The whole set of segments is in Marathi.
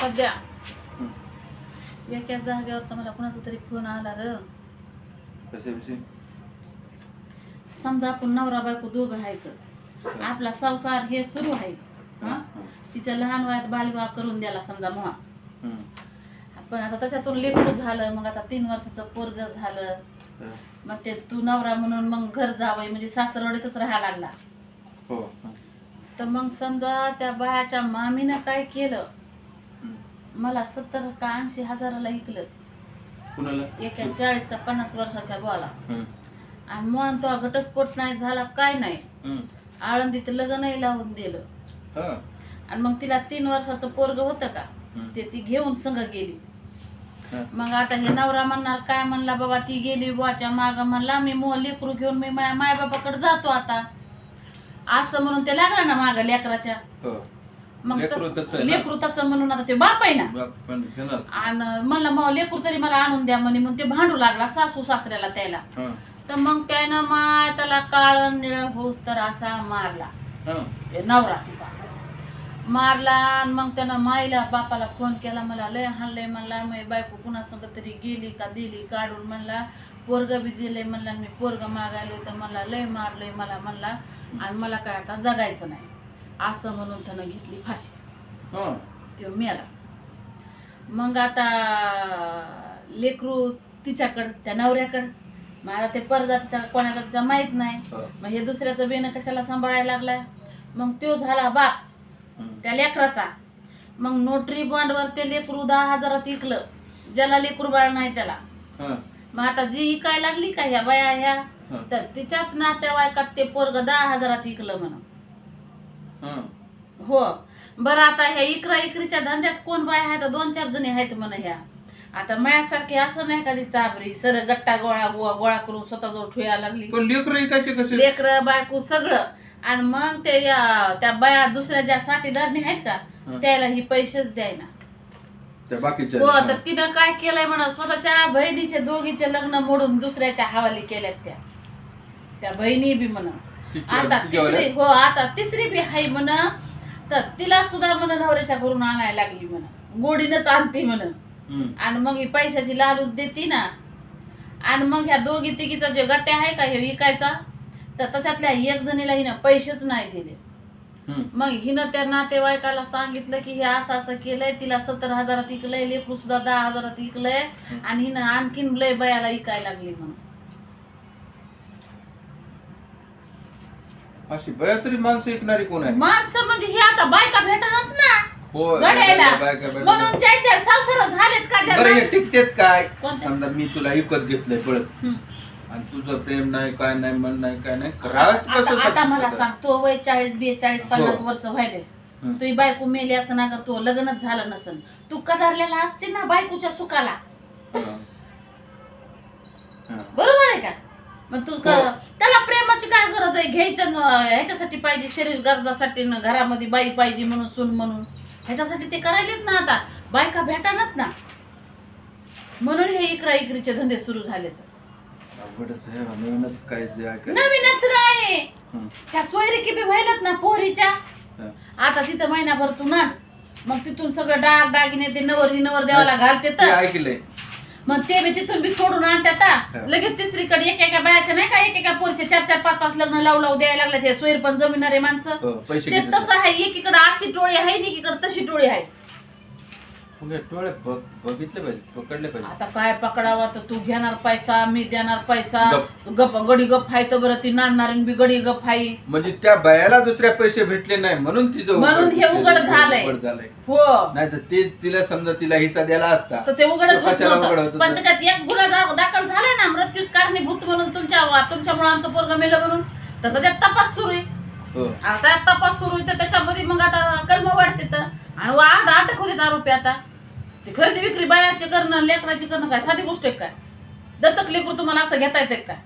सध्या. एका जागेवरचा मला कुणाचा तरी फोन आला र कशाविषयी समजा आपण नवरा बायको दोघं आहेत आपला संसार हे सुरू आहे हा. तिच्या लहान वयात बालविवाह करून द्याला समजा मग. पण आता त्याच्यातून लेकरू झालं मग आता तीन वर्षाचं पोरग झालं. मग ते तू नवरा म्हणून मग घर जावं म्हणजे सासरवाडीतच राहायला लागला हो. तर मग समजा त्या बायाच्या मामीनं काय केलं. मला सत्तर का ऐंशी हजाराला ऐकलं कुणाला एका चाळीस का पन्नास वर्षाच्या बोला हं. आणि मोहन तो घटस्फोट नाही झाला काय नाही हं. आळंदीत लग्नही लावून दिलं हं. आणि मग तिला तीन वर्षाचं पोरग होतं का हं. ते ती घेऊन संग गेली हं. मग आता हे नवरा म्हणणार काय म्हणला बाबा ती गेली बुवाच्या माग म्हणला मी मो लेकरू घेऊन मी माय मायबापाकडे जातो आता असं म्हणून ते लागला ना माग लेकराच्या हो. मग लेकरू तस- त्याचं आहे ना? लेकरू त्याचं म्हणून आता ते बाप आहे ना बाप पण घेणार. आणि म्हणलं मग लेकरू तरी मला आणून द्या म्हणे मग ते भांडू लागला सासू सासऱ्याला त्याला हं. तर मग त्यानं माय त्याला काळ निळ होस तर असा मारला हं. ते नवरा तिचा मारला आणि मग त्यानं माईला बापाला फोन केला मला लय हाणलंय म्हणला मी बायको कुणा संग तरी गेली का दिली काढून म्हणला पोरग बी दिलंय म्हणला आणि मी पोरग मागायलो तर मला लय मारलंय मला म्हणला आणि मला काय आता जगायचं नाही असं म्हणून त्यानं घेतली फाशी. तो मेला. मग आता लेकरू तिच्याकडं त्या नवऱ्याकडं. मला ते परजातीचा कोणाला तिचा माहीत नाही. मग हे दुसऱ्याचं बेन कशाला सांभाळायला लागलाय? मग तो झाला बाप. त्या लेकराचा. मग नोटरी बॉन्डवर ते लेकरू दहा हजारात इकलं. ज्याला लेकरू बाळ नाही त्याला. मग आता जी इकाय लागली का ह्या बाया ह्या. तर तिच्यात नातेवाईकात ते पोरग दहा हजारात इकलं म्हणून. हं. हो. बरं आता ह्या इकरा इकरीच्या धंद्यात कोण बाय आहेत दोन चार जणी आहेत म्हण ह्या. आता माझ्यासारखी असं नाही कधी चाबरी सर गट्टा गोळा गोळा गोळा करून स्वतःजवळ ठेवायला लागली. पण लेकरं ऐकायचे कसे? लेकर बायको सगळं. आणि मग ते या- त्या बाया दुसऱ्या ज्या साथीदारणी आहेत का हं. त्याला ही पैसेच द्यायना त्या बाकीच्या हो तर तिनं काय केलंय म्हणा स्वतःच्या बहिणीचे दोघीचे लग्न मोडून दुसऱ्याच्या हवाली केल्यात त्या. त्या बहिणी बी म्हणा. आता तिसरी हो आता तिसरी बी हाय म्हण. तर तिला सुद्धा म्हण नवऱ्याच्या घरून आणायला लागली म्हण. गोडीनच आणते म्हण. आणि मग ही पैशाची लालूच देते ना. आणि मग ह्या दोघी तिघीचा जे गट्टे आहे का हे विकायचा? तर त्याच्यातल्या एक जणीला हिनं पैसेच नाही दिले. मग हिनं त्या नातेवाईकाला सांगितलं की हे असं असं केलंय तिला सत्तर हजारात इकलंय लेकरू सुद्धा दहा हजारात इकलंय आणि हिनं आणखीन लय बयाला इकायला लागली म्हणून अशी बया तरी माणसं ऐकणारी कोण आहे माणसं म्हणजे हे आता बायका भेटणार ना होय गड्याला. बायका बायका. म्हणून ज्याच्या संसार झालेत का ज्या बरं हे नाही- टिकतेत काय? समजा मी तुला विकत घेतलंय पळत हं. आणि तुझं प्रेम नाही काय नाही मन नाही काय नाही राहत आता कसं आता मला? सांग तो वय चाळीस बेचाळीस पन्नास हो. वर्ष व्हायले हं. तुझी बायको मेली असं ना कर तो लग्नच झालं नसन तू कदारलेला असते ना बायकोच्या सुखाला हं. हं. बरोबर मग तू क- हो. त्याला प्रेमाची काय गरज आहे? घ्यायचं न- ह्याच्यासाठी पाहिजे शरीर गरजासाठी न घरामध्ये बाई पाहिजे म्हणून सून म्हणून. ह्याच्यासाठी ते करायलेत ना आता. बायका भेटानात ना. म्हणून हे इकरा इकरीचे धंदे सुरू झालेत. अवघडच आहे नवीनच काय जे आहे काय. नवीनच नाही. हं. त्या सोयरिकी बी व्हायलात ना पोरीच्या. हं. आता तिथं महिनाभर तू ना मग तिथून सगळं डाग दागिने ते नवरी नवर देवाला घालते ते तर ऐकलंय. मग ते बी तिथून बी सोडून आणतात हा. हं. लगेच तिसरीकडे एक एका बायाच्या नाही का एक एका पोरीचे चार चार पाच पाच लग्न लावू लावू द्यायला लागले ते सोयर पण जमिनारे माणसं हो, पैसे ते तसं आहे एकीकडे अशी टोळी आहे एकीकडे तशी टोळी आहे मग हे डोळे बघ- बघितले पाहिजे पकडले पाहिजे. आता काय पकडावा तर तू घेणार पैसा मी देणार पैसा. गप. गडी गप आहे तर बरं ती नांदणारी बी गडी गप आहे म्हणजे त्या बायाला दुसऱ्या पैसे भेटले नाही म्हणून तिचं म्हणून हे उघड झालंय. उघड झालंय. हो. नाही तर ते तिला समजा तिला हिस्सा द्यायला असता तर ते उघडच होत कशाला उघड होत? नव्हतं पण? त्याच्यात एक गुन्हा दा- दाखल झाला ना मृत्यूस कारणीभूत म्हणून तुमच्या तुमच्या मुलांचं पोरग मेलं म्हणून. तर त्याच्यात तपास सुरू आहे. हो. आता तपास सुरू आहे तर त्याच्यामध्ये मग आता कलम वाढते तर. आणि वा- आता अटक होते आरोपी आता ते खरेदी विक्री बायाचे करणं लेकराची करणं काय? साधी गोष्ट आहे काय? दत्तक लेकरू तुम्हाला असं घेता येते काय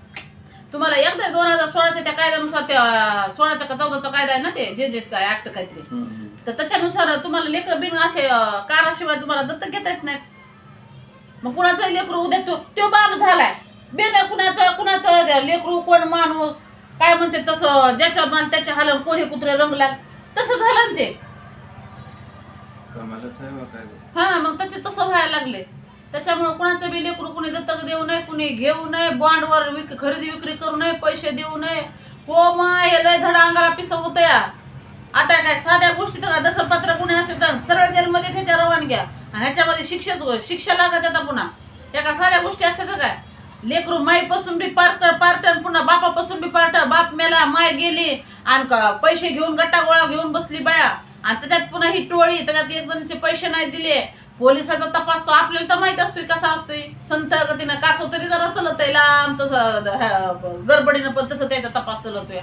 तुम्हाला एकदा दोन हजार सोळाच्या त्या कायद्यानुसार त्या सोळाच्या का चौदाचा कायदा आहे ना ते जे जे काय ऍक्ट काहीतरी. तर त्याच्यानुसार तुम्हाला लेकर बिन असे काराशिवाय तुम्हाला दत्तक घेता येत नाहीत. मग कुणाचं लेकरू उद्या तो तो बाप झालाय. बेन कुणाचं कुणाचं लेकरू कोण माणूस काय म्हणते तसं ज्याच्या मान त्याच्या हालन कोणी कुत्रे रंगला तसं झालं ना ते. हा. ते तसं व्हायला लागले. त्याच्यामुळे कुणाचं बी लेकरू कुणी दत्तक देऊ नये कुणी घेऊ नये बॉन्डवर विक खरेदी विक्री करू नये पैसे देऊ नये. हो मग हे लय धडा अंगाला पिसव या आता काय साध्या गोष्टी तर दखलपत्र कुणी असेल तर सरळ जेलमध्ये त्याच्या रवान घ्या. आणि ह्याच्यामध्ये शिक्षेच शिक्षा लागत आता पुन्हा. एका साध्या गोष्टी असतात काय? लेकरू माईपासून बी पार्ट पार्टन पुन्हा बापापासून बी पार्ट बाप मेला माय गेली आणि पैसे घेऊन गट्टा गोळा घेऊन बसली बाया. आणि त्याच्यात पुन्हा ही टोळी त्याच्यात एक जणचे पैसे नाही दिले. पोलिसाचा तपास तो आपल्याला तर माहीत असतोय कसा असतोय. संत गतीनं कासव तरी जरा चलत लांब तसं गडबडीनं पण तसं त्याचा तपास चलतोय.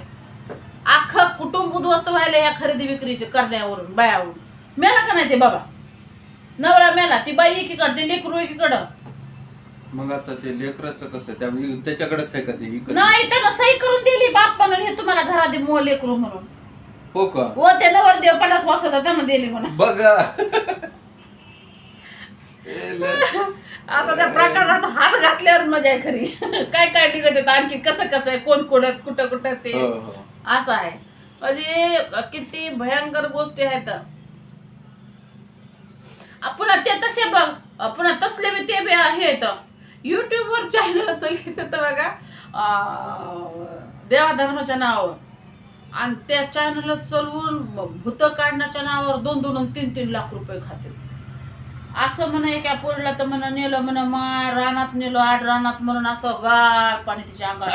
अख्खं कुटुंब उद्ध्वस्त व्हायला ह्या खरेदी विक्रीचे करण्यावरून बायावरून. मेला का नाही ते बाबा? नवरा मेला ती बाई एकीकडं ते लेकरू एकीकडं. मग आता ते लेकराचं कसं त्या त्याच्याकडेच आहे का ते इकडे? नाही त्यानं सही करून दिली बाप म्हणून हे तुम्हाला घरात दे मो लेकरू म्हणून. हो का? व ते नवरदेव पन्नास वर्षाचा त्यानं दिली म्हणून. बघा. आता त्या प्रकारात हात घातल्यावर मजा आहे खरी. काय काय निघत येतं आणखी? कसं कसं आहे? कोण कुठं कुठं कुठं ते? हो हो. असं आहे. म्हणजे किती भयंकर गोष्टी आहेत. आ, पुन्हा ते तसे बघ. आ, पुन्हा तसले बी ते बी आहेत. युट्यूबवर चॅनल चालले तर बघा. आ, देवा धर्माच्या नावावर. आणि त्या चॅनल चालवून भूत काढण्याच्या नावावर दोन दोन तीन तीन लाख रुपये खाते. असं म्हणा एका पोरीला तर म्हणा नेलं म्हणा मा रानात नेलो आड रानात म्हणून असं गार पाणी तिच्या अंगात?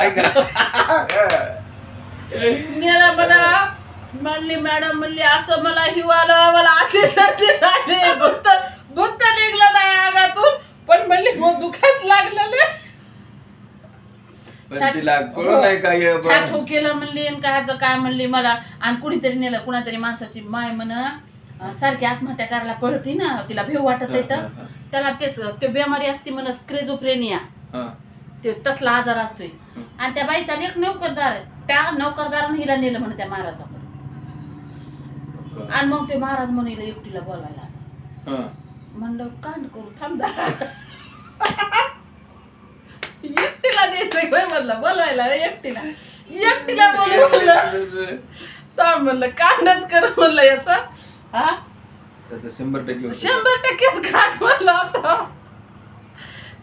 नेलं म्हणा म्हणली मॅडम म्हणली असं मला हिवालं मला असे सर्दी झाले. भूत भूत निघलं नाही अंगातून. पण म्हणली हो दुखात लागलं ना पण तिला कळून नाही का हे बा? छाछू केलं म्हणली आणि काय काय म्हणली मला? आणि कुणीतरी नेलं कुणातरी माणसाची माय म्हण सारखी आत्महत्या करायला पळती ना तिला भेव वाटत येतं. त्याला तेच ते बेमारी असते म्हण स्क्रेझोफ्रेनिया. ते तसला आजार असतोय. आणि त्या बाईचा एक नोकरदार त्या नोकरदारानं हिला नेलं म्हणे त्या महाराजाकडे? आणि मग ते महाराज म्हणून हिला एकटीला बोलायला. म्हणलं कांड करू थांबदा एकटीला द्यायचंय होय म्हणलं बोलवायला एकटीला एकटीला बोलू म्हणलं थांब म्हणलं कांडच कर म्हणलं याचा हा? त्याचं शंभर टक्के होतं. शंभर टक्केच काढ म्हणलं आता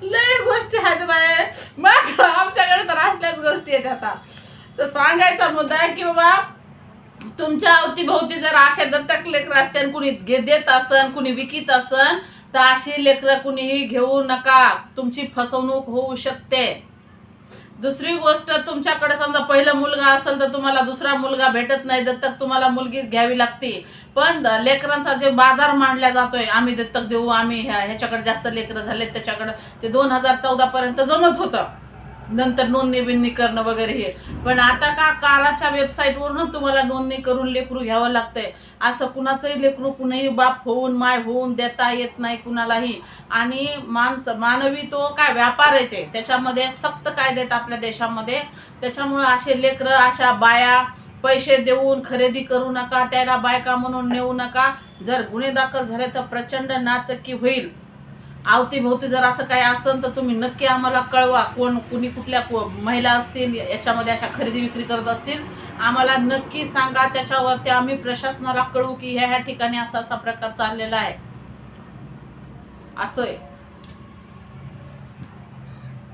लय गोष्टी आहेत बाय मग आमच्याकडे तर असल्याच गोष्टी आहेत आता. तर सांगायचा मुद्दा आहे की बाबा तुमच्या अवतीभोवती जर अशा दत्तक लेकरं असतील कुणी घे देत असन कुणी विकित असन तर अशी लेकरं कुणीही घेऊ नका. तुमची फसवणूक होऊ शकते. दुसरी गोष्ट तुमच्याकडे समजा पहिला मुलगा असेल तर तुम्हाला दुसरा मुलगा भेटत नाही दत्तक तुम्हाला मुलगीच घ्यावी लागते. पण लेकरांचा जे बाजार मांडला जातोय आम्ही दत्तक देऊ आम्ही ह्याच्याकडे जास्त लेकरं झालेत त्याच्याकडे ते दोन हजार चौदा पर्यंत जमत होतं. नंतर नोंदणी बिंदणी करणं वगैरे हे. पण आता का काराच्या वेबसाईटवरून तुम्हाला नोंदणी करून लेकरू घ्यावं लागतंय. असं कुणाचंही लेकरू कुणीही बाप होऊन माय होऊन देता येत नाही कुणालाही. आणि माणस मानवी तो काय व्यापार येते त्याच्यामध्ये सक्त कायदेत आपल्या देशामध्ये. त्याच्यामुळं असे लेकरं अशा बाया पैसे देऊन खरेदी करू नका त्याला बायका म्हणून नेऊ नका. जर गुन्हे दाखल झाले तर प्रचंड नाचकी होईल. अवतीभोवती जर असं काही असेल तर तुम्ही नक्की आम्हाला कळवा कोण कुणी कुठल्या महिला असतील याच्यामध्ये अशा खरेदी विक्री करत असतील. आम्हाला नक्की सांगा त्याच्यावरती आम्ही प्रशासनाला कळवू की ह्या ह्या ठिकाणी असा असा प्रकार चाललेला आहे. असं आहे.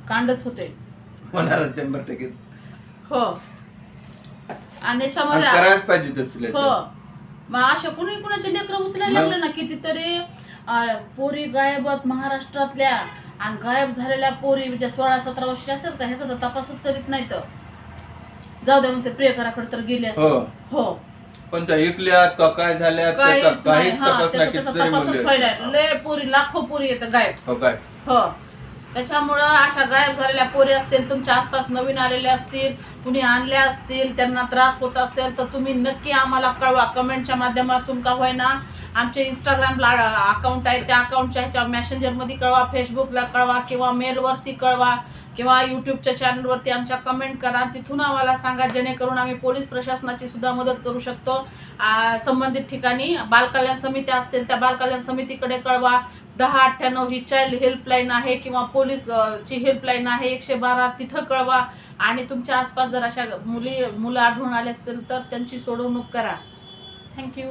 कांडच होते शंभर टक्के. हो. आणि याच्यामध्ये हो. मग अशा कुणी कुणाचे लेकरं उचलायला? लागले ना कितीतरी पोरी गायब महाराष्ट्रातल्या. आणि गायब झालेल्या पोरी म्हणजे सोळा सतरा वर्षाच्या असेल का? ह्याचा तर तपासच करीत नाही तर जाऊ दे मग ते प्रियकराकडे तर गेले हो. हो. पण त्या इकल्यात का काय झाल्या त्याचा काहीच नाही. काहीच हा तपास नाही आहेत. लय पोरी लाखो पोरी येतं गायब. हो काय हो. त्याच्यामुळं अशा गायब झालेल्या पोरी असतील तुमच्या आसपास नवीन आलेल्या असतील कुणी आणल्या असतील त्यांना त्रास होत असेल तर तुम्ही नक्की आम्हाला कळवा. कमेंटच्या माध्यमातून का होईना आमचे इंस्टाग्रामला अकाउंट आहे त्या अकाउंटच्या ह्याच्या मॅसेंजरमध्ये कळवा फेसबुकला कळवा किंवा मेलवरती कळवा. किंवा यूट्यूबच्या चॅनलवरती आमच्या कमेंट करा. तिथून आम्हाला सांगा जेणेकरून आम्ही पोलीस प्रशासनाची सुद्धा मदत करू शकतो. संबंधित ठिकाणी बालकल्याण समित्या असतील त्या बालकल्याण समितीकडे कळवा. दहा अठ्ठ्याण्णव ही चाइल्ड हेल्पलाईन आहे किंवा पोलीस ची हेल्पलाईन आहे एकशे बारा तिथं कळवा. आणि तुमच्या आसपास जर अशा मुली मुलं आढळून आले असतील तर त्यांची सोडवणूक करा. थँक्यू